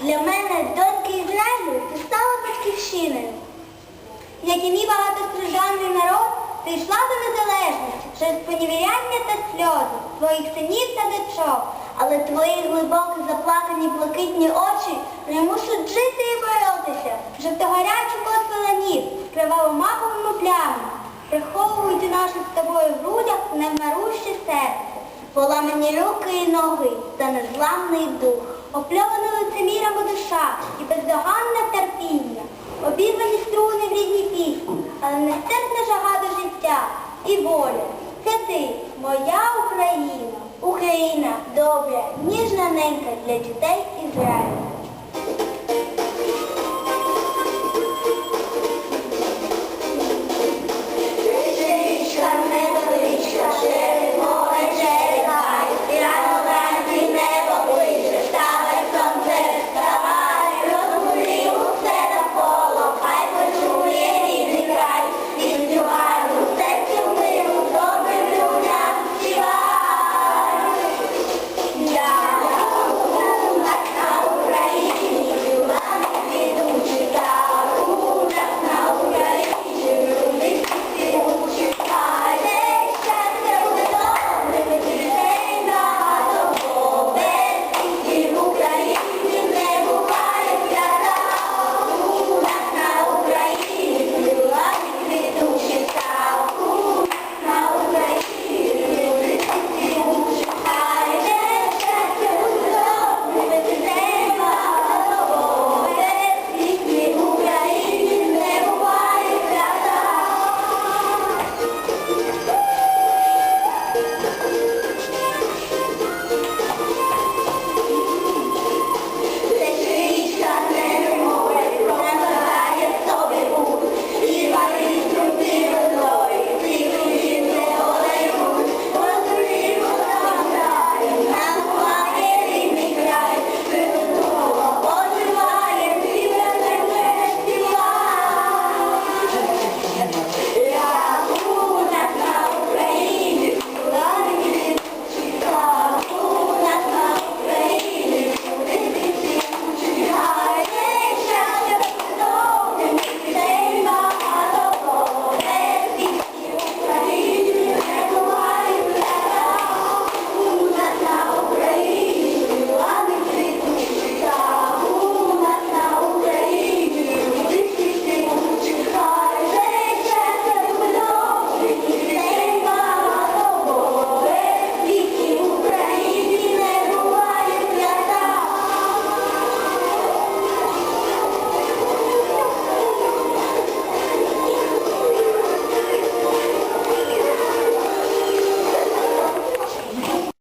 для мене, доньки Ізраїлю, ти стала батьківщиною. Як і мій багатостраждальний народ, ти йшла до незалежності через поневіряння та сльози твоїх синів та дочок, але твої глибокі заплакані блакитні очі не жити і боротися, жовтогорячу косвеланів з криваво-маковими плямами, приховують у наших з тобою грудях невмируще серце, поламані руки і ноги та незламний дух, опльований лицемірами душа і бездоганне терпіння, обірвані струни в рідній пісні, але нестерпна жага до життя і воля. Це ти, моя Україна, Україна добра, ніжна ненька для дітей Ізраїля.